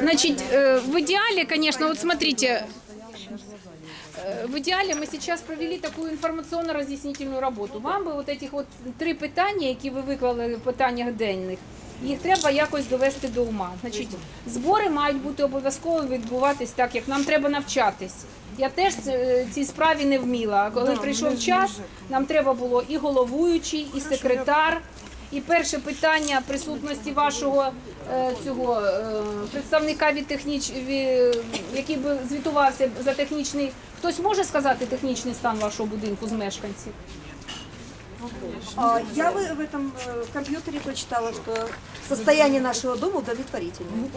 Значит, э, в идеале, конечно, вот смотрите, э, в идеале мы сейчас провели такую інформаційно-роз'яснительну роботу. Вам би от этих от три питання, які ви виклали в питаннях денних, їх треба якось довести до ума. Значить, збори мають бути обов'язково відбуватись так, як нам треба навчатись. Я теж це- цій справі не вміла. А коли прийшов час, нам треба було і головуючий, і секретар. І перше питання присутності вашого е, цього е, представника від техніч... який би звітувався за технічний. Хтось може сказати технічний стан вашого будинку з мешканців? А, Я в в этом э, компьютере прочитала, что состояние нашего дома удовлетворительное.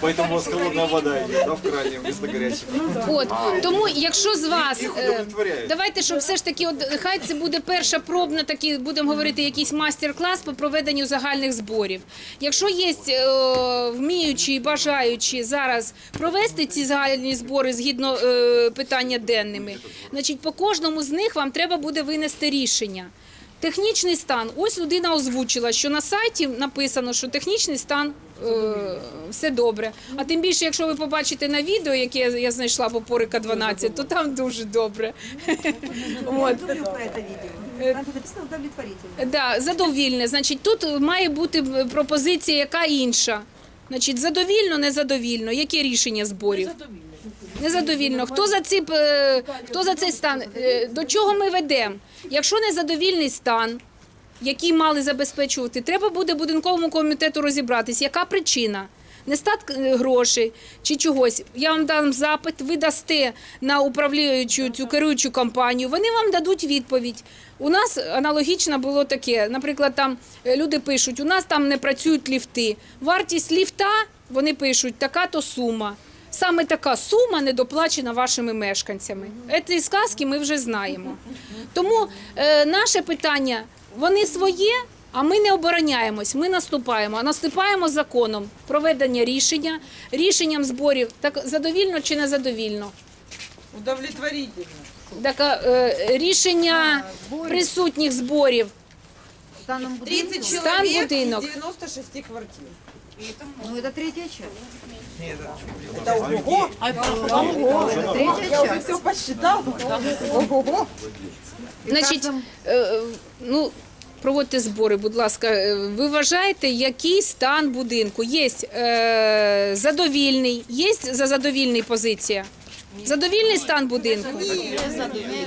Поэтому у вас холодная вода идет, да, в кране вместо горячей. От тому, якщо з вас Їх е, удовлетворяють. давайте, щоб все ж таки, от хай це буде перша пробна, такі будемо говорити, якийсь майстер-клас по проведенню загальних зборів. Якщо є е, вміючі і бажаючі зараз провести ці загальні збори згідно е, питання денними, значить по кожному з них вам треба буде винести рішення. Технічний стан. Ось людина озвучила, що на сайті написано, що технічний стан е, все добре. А тим більше, якщо ви побачите на відео, яке я- я знайшла по Порика 12, то там дуже добре. От. про это видео. Там написано удовлетворительно. Да, задовільне. Значить, тут має бути пропозиція яка інша. Значить, задовільно, незадовільно. Яке рішення зборів? Незадовільно. Хто за ці е, хто за цей стан? Е, До чого ми ведемо? Якщо незадовільний стан, який мали забезпечувати, треба буде будинковому комітету розібратись, яка причина. Нестаток е, грошей чи чогось. Я вам дам запит, ви дасте на управляючу цю керуючу компанію. Вони вам дадуть відповідь. У нас аналогічно було таке. Наприклад, там люди пишуть: у нас там не працюють ліфти. Вартість ліфта вони пишуть така то сума. Саме така сума недоплачена вашими мешканцями. Ці сказки ми вже знаємо. Тому е, наше питання вони своє, а ми не обороняємось. Ми наступаємо. А наступаємо законом проведення рішення, рішенням зборів. Так задовільно чи не задовільно? Удовлетворительно. Так, е, рішення присутніх зборів. 30 Стан человек будинок. 96 квартир. Ну, это третья часть. Это ого! Я уже все посчитал. Ого! Значить, е, ну. Проводьте збори, будь ласка. Е, Ви вважаєте, який стан будинку? Є е, задовільний, є за задовільний позиція? Задовільний стан будинку?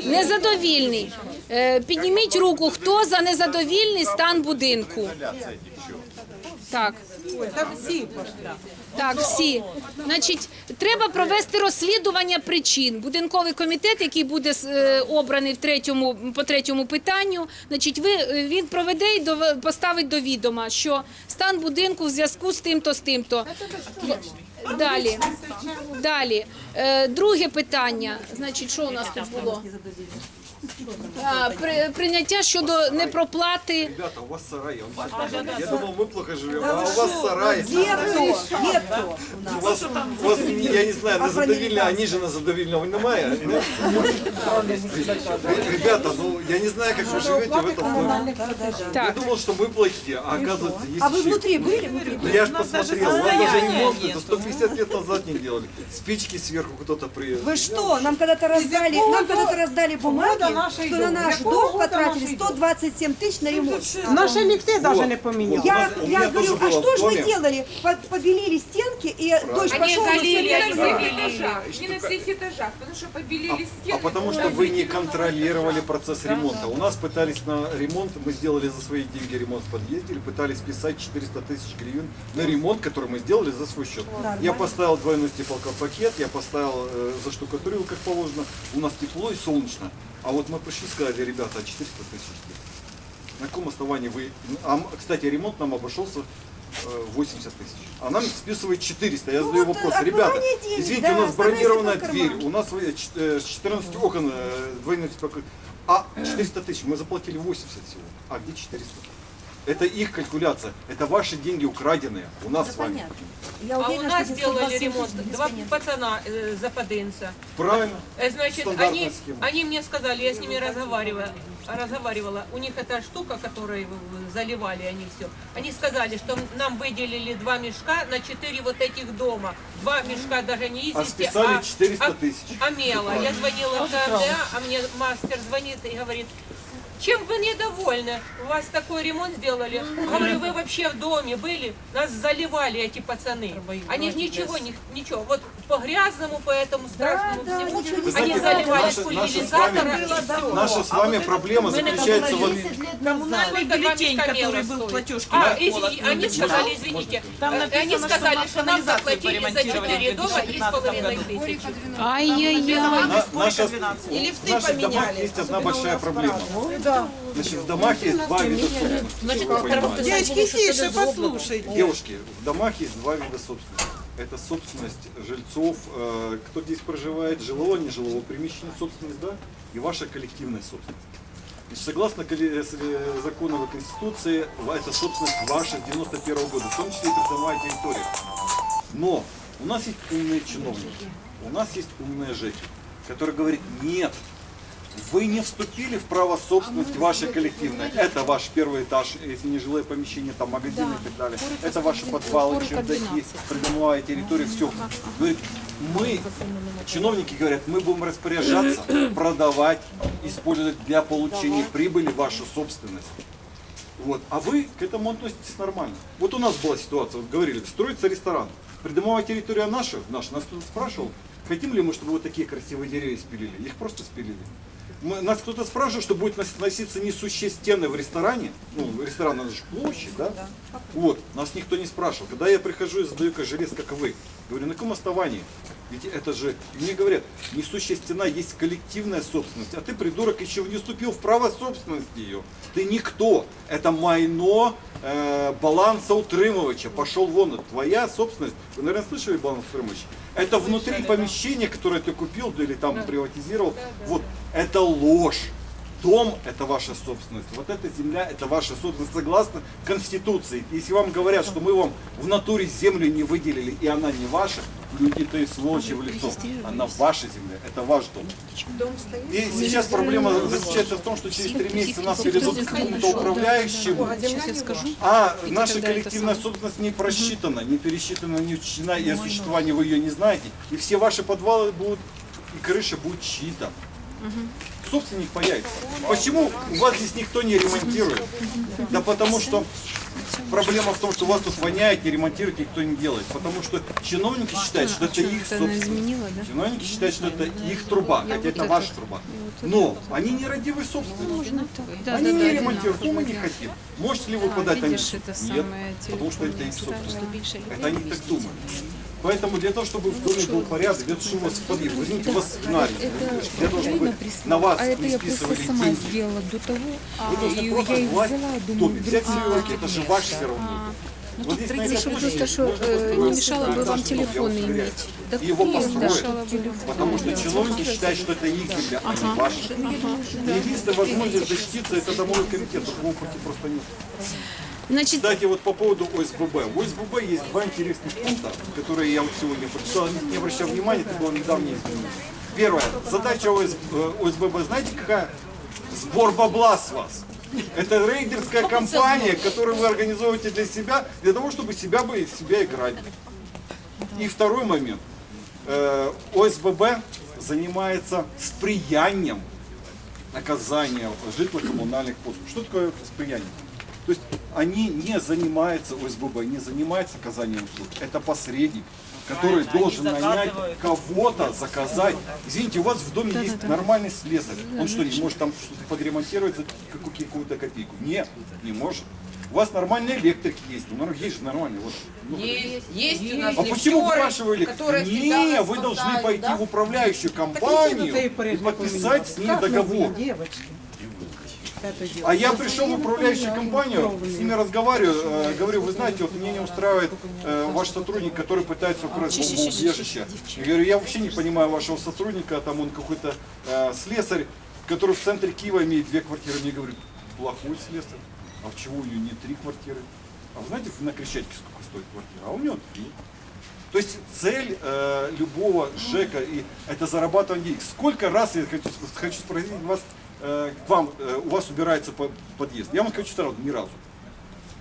Незадовільний. Е, підніміть руку, хто за незадовільний стан будинку? Так. Там все пошли. Так, всі. Значить, треба провести розслідування причин. Будинковий комітет, який буде е, обраний в третьому по третьому питанню, значить, ви е, він проведе і дов- поставить до відома, що стан будинку в зв'язку з тим-то, з тим-то. Далі. Далі. Е, друге питання. Значить, що у нас тут було? А, при, прийняття щодо непроплати. Ребята, у вас сарай, я вам честно говорю. Я думал, мы плохо живем, а у вас сарай. Где кто? Где кто у нас? У вас, у вас, я не знаю, на задовільно, а ниже на задовільного немає. ні? Ребята, ну я не знаю, как вы живете в этом доме. Я Так. думал, что мы плохие, а оказывается есть А вы еще- внутри были? Внутри Ну, я же посмотрел, у вас даже ремонт это 150 лет назад не делали. Спички сверху кто-то при... Вы что? Нам когда-то раздали, нам когда-то раздали бумаги, нашей что на дом? наш Какого дом потратили нашей дом? 127 тысяч на ремонт. Наши лифты даже не Вот. поменял. Я, у меня я говорю, а было что же вы доме. делали? По- Побелили стенки, и дождь пошел, мы все Не на всех этажах, не на всех этажах, потому что побелили А стены. потому что вы не контролировали процесс ремонта. У нас пытались на ремонт, мы сделали за свои деньги ремонт в подъезде, или пытались писать 400 тысяч гривен на ремонт, который мы сделали за свой счет. Я поставил двойной стеклопакет, я поставил, э, заштукатурил как положено, у нас тепло и солнечно. А вот мы пришли и сказали, ребята, а 400 тысяч где? На каком основании вы... А, кстати, ремонт нам обошелся э, 80 тысяч. А нам списывают 400. Я Ну задаю вот, вопрос. отмывание Ребята, денег, извините, да, у нас бронированная дверь, у нас э, ч- э, 14 окон, э, двойной. А 400 тысяч, мы заплатили 80 всего. А где 400? Это их калькуляция. Это ваши деньги украденные. У нас с вами. Я А у уверена, нас сделали 127 ремонт два пацана э, западенца. Правильно. Э, Значит, они, схема. они мне сказали, я с ними разговаривала, разговаривала. У них эта штука, которой заливали они все. Они сказали, что нам выделили два мешка на четыре вот этих дома. Два мешка даже не А извести, списали 400 тысяч. А мела. Я звонила в КМДА, а мне мастер звонит и говорит, чем вы недовольны? У вас такой ремонт сделали. Говорю, вы вообще в доме были? Нас заливали эти пацаны. Они же ничего, не- ничего. Вот по грязному, по этому страшному да, всему. Вы Они знаете, заливали наша- с наша с вами- и все. Наша с вами проблема заключается в... Коммунальный бюллетень, который был стоит? платежки. А, холод, они сказали, извините, Там э, написано, они что сказали, что нам заплатили за поремонтировали в 4 дома 3,5 2015 тысячи. Ай-яй-яй. На- наша, И в домах поменяли. есть одна большая проблема. Да. Значит, в домах есть два вида собственности. Девочки, тише, послушайте. Девушки, в домах есть два вида собственности. Это собственность жильцов, э, кто здесь проживает, жилого, нежилого примещения, собственность, да, и ваша коллективная собственность. Значит, согласно с- э, закону и Конституции, это собственность ваша с 91 года, в том числе и придомовая территория. Но у нас есть умные чиновники, у нас есть умная ЖЭКи, которые говорят, нет, вы не вступили в право собственности ваше коллективное. Это ваш первый этаж, если не жилое помещение, там магазины и так далее. Это ваши подвалы, чердаки, придомовая территория, все. Говорит, мы, чиновники говорят, мы будем распоряжаться, продавать, использовать для получения прибыли вашу собственность. Вот. А вы к этому относитесь нормально. Вот у нас была ситуация, вот говорили, строится ресторан. Придомовая территория наша, наша, нас кто-то спрашивал, хотим ли мы, чтобы вот такие красивые деревья спилили. Их просто спилили. Мы- нас кто-то спрашивал, что будет нос- носиться несущие стены в ресторане. Ну, ресторан, это же площадь, да? Вот, нас никто не спрашивал. Когда я прихожу и задаю как желез, как вы, говорю, на каком основании? Ведь это же, мне говорят, несущая стена есть коллективная собственность, а ты, придурок, еще не вступил в право собственности ее. Ты никто. Это майно э, Баланса Утрымовича. Пошел вон, твоя собственность. Вы, наверное, слышали Баланс Утрымович? Это внутри помещения, которое ты купил или там приватизировал. Вот, это ложь. Дом – это ваша собственность, вот эта земля – это ваша собственность согласно Конституции. Если вам говорят, что мы вам в натуре землю не выделили и она не ваша, люди-то и сволочи в лицо. Она ваша земля, это ваш дом. И сейчас проблема заключается в том, что через три месяца нас перейдут к какому-то управляющему, а наша коллективная собственность не просчитана, не пересчитана, не учтена, и о существовании вы ее не знаете. И все ваши подвалы будут, и крыша будет чьи-то. Собственник появится. Почему у вас здесь никто не ремонтирует? Да потому что проблема в том, что у вас тут воняет, не ремонтирует, никто не делает. Потому что чиновники считают, что это их собственность. Чиновники считают, что это их труба, хотя это ваша труба. Но они не радивые собственники. Они не ремонтируют, ну мы не хотим. Можете ли вы подать на них? Нет, потому что это их собственность. Это они так думают. Поэтому для того, чтобы в доме был порядок, для того, чтобы у вас подъезд, возьмите, вас сценарий, для того, чтобы на вас а не списывали сама деньги. сделала до того. Вы должны и просто власть в доме, взять в свои руки, это же ваш все равно. Вот здесь на этой Чтобы площади просто, что э, не построить мешало бы вам телефоны иметь. Да его бы. Потому что чиновники считают, что это их земля, а не ваша. Единственная возможность защититься, это домовой комитет, другого пути просто нет. Значит, Кстати, вот по поводу ОСББ. В ОСББ есть два интересных пункта, которые я вот сегодня прочитал, не обращал внимания, это было недавнее изменение. Первое. Задача ОС- э, ОСББ, знаете какая? Сбор бабла с вас. Это рейдерская компания, которую вы организовываете для себя, для того, чтобы себя бы из себя играть. И второй момент. Э, ОСББ занимается сприянием наказания житло-коммунальных послуг. Что такое сприяние? То есть они не занимаются ОСББ, не занимаются оказанием услуг. Это посредник, который должен нанять кого-то, заказать. Извините, у вас в доме есть нормальный слесарь. Он что, не может там что-то подремонтировать за какую- какую-то копейку? Нет, не может. У вас нормальный электрик есть. Ну, есть же нормальный. Вот. Ну, Есть, есть у нас а почему которые всегда Не, вы должны пойти да? в управляющую компанию и подписать с ней договор. Девочки. А я пришел в управляющую компанию, с ними разговариваю, э, говорю, вы знаете, вот меня не устраивает ваш сотрудник, который пытается украсть бомбоубежище. Я говорю, я вообще не понимаю вашего сотрудника, там он какой-то э, слесарь, который в центре Киева имеет две квартиры. Мне говорят, плохой слесарь, а в чего у нее не три квартиры? А вы знаете, на Крещатике сколько стоит квартира? А у него три. То есть цель э, любого ЖЭКа и это зарабатывание денег. Сколько раз я хочу, хочу спросить вас, э, вам, э, у вас убирается по- подъезд? Я вам хочу сразу, ни разу.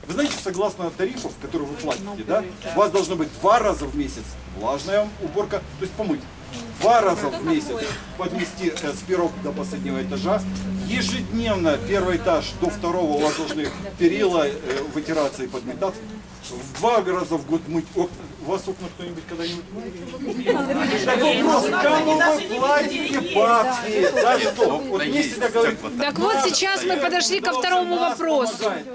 Вы знаете, согласно тарифов, которые вы платите, да, у вас должно быть два раза в месяц влажная уборка, то есть помыть. Два раза в месяц подмести э, с первого до последнего этажа. Ежедневно первый этаж до второго у вас должны перила э, вытираться и подметаться. В два раза в год мыть окна. У вас окна кто-нибудь когда-нибудь мыл? Так вопрос, кому вы платите бабки? За что? Вот мне всегда говорят, Так вот сейчас мы подошли ко второму вопросу. помогает.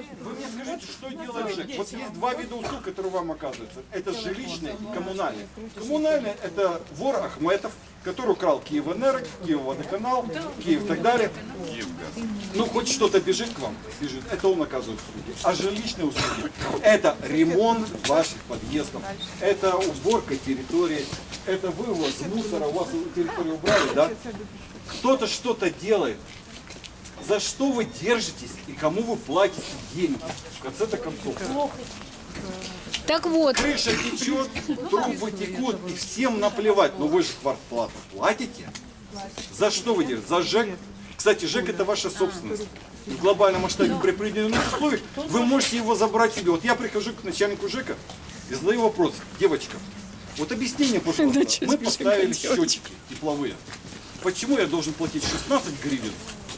Что делает ЖЭК? Вот есть два вида услуг, которые вам оказываются. Это жилищные и коммунальные. Коммунальные – это вор Ахметов, который украл Киевэнерго, Киевводоканал, Киев и так далее. Ну, хоть что-то бежит к вам, бежит, это он оказывает услуги. А жилищные услуги – это ремонт ваших подъездов, это уборка территории, это вывоз мусора, у вас территорию убрали, да? Кто-то что-то делает, за что вы держитесь и кому вы платите деньги. В конце-то концов. Так вот, Крыша течет, трубы текут, и всем наплевать. Но вы же квартплату платите. За что вы держитесь? За ЖЭК? Кстати, ЖЭК это ваша собственность. В глобальном масштабе при определенных условиях вы можете его забрать себе. Вот я прихожу к начальнику ЖЭКа и задаю вопрос. Девочка, вот объясни мне, пожалуйста, мы поставили счетчики тепловые. Почему я должен платить 16 гривен?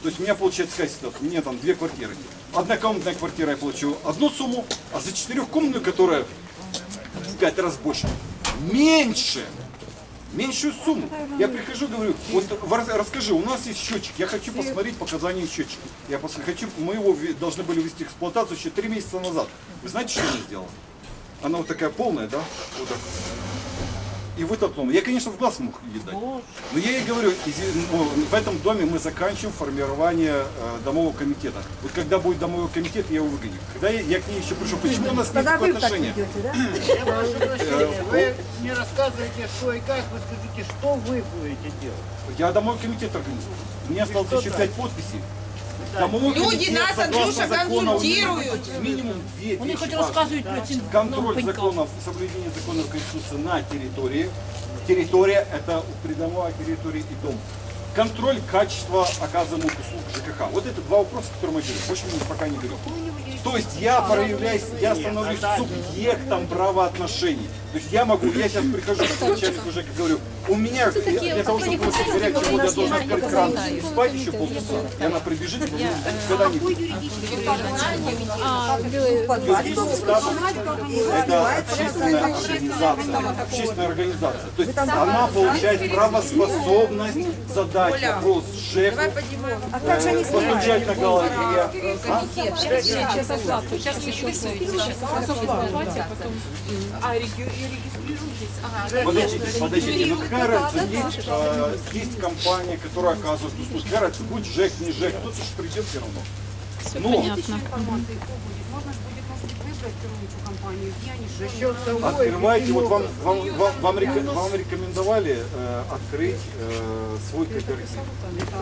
То есть у меня получается какая ситуация? У меня там две квартиры. Однокомнатная квартира я плачу одну сумму, а за четырехкомнатную, которая в пять раз больше, меньше. Меньшую сумму. Я прихожу, говорю, вот расскажи, у нас есть счетчик, я хочу посмотреть показания счетчика. Я пос- хочу, мы его должны были ввести в эксплуатацию еще три месяца назад. Вы знаете, что она сделала? Она вот такая полная, да? Вот так. И вытолкнул. Я, конечно, в глаз мог ей дать. Но я ей говорю, ну, в этом доме мы заканчиваем формирование э, домового комитета. Вот когда будет домовой комитет, я его выгоню. Когда я, я к ней еще пришел, почему у нас нет отношения? идете, да? Я прошу прощения, вы не рассказываете, что и как, вы скажите, что вы будете делать. Я домой комитет организовал. У меня осталось еще пять подписей. Домовой Люди нас, Андрюша, консультируют. Минимум две Вони хоч важные. розказують про ці Контроль законов, соблюдение законов Конституции на территории. Территория – это придомовая территория и дом. Контроль качества оказываемых услуг ЖКХ. Вот это два вопроса, которые мы берем. Больше мы пока не берем. То есть я проявляюсь, я становлюсь субъектом правоотношений. То есть я могу, я сейчас прихожу к начальнику и говорю, у меня для того, чтобы получить горячую воду, я должен открыть кран и спать еще полчаса. И она прибежит, и когда не Юридический статус – это общественная организация. Общественная организация. То есть она получает правоспособность задать вопрос ЖЭКу, А как же они э, постучать на голове. А? Подождите, подождите, ну какая разница, есть, э, есть компания, которая оказывает услуги, какая разница, будь ЖЭК, не ЖЭК, кто-то же придет все равно. Но понятно. За счет того, открывайте, вот вам, вам, вам, вам, река- вам рекомендовали э, открыть э, свой кооператив.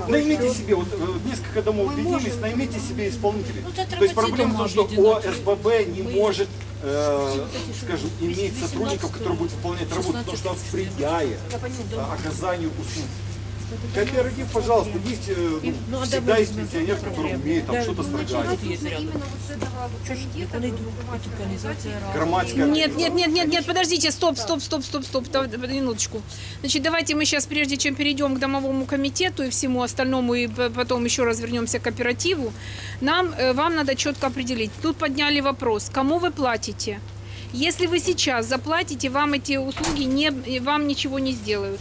Наймите себе, вот э, несколько домов объединились, наймите себе исполнителей. То есть проблема в том, что ОСББ не может э, скажем, иметь сотрудников, которые будут выполнять работу, потому что он сприяет э, оказанию услуг. Кооператив, пожалуйста, есть, э, ну, всегда есть пенсионер, который умеет там что-то строгать. Громадская Нет, нет, нет, нет, нет, подождите, стоп, стоп, стоп, стоп, стоп, минуточку. Значит, давайте мы сейчас, прежде чем перейдем к домовому комитету и всему остальному, и потом еще раз вернемся к кооперативу, нам, э, вам надо четко определить. Тут подняли вопрос, кому вы платите? Если вы сейчас заплатите, вам эти услуги не, вам ничего не сделают.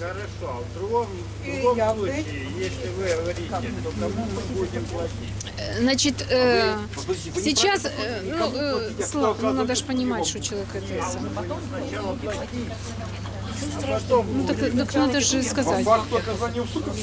Хорошо, а в другом, в другом случае, если вы говорите, то кому мы будем платить? Э, Значит, э, вы не сейчас, э, ну, э, а Слав, ну надо же понимать, вам? что человек это... сам. Сначала платить, а потом Ну так, так надо же сказать. Факту оказания услуг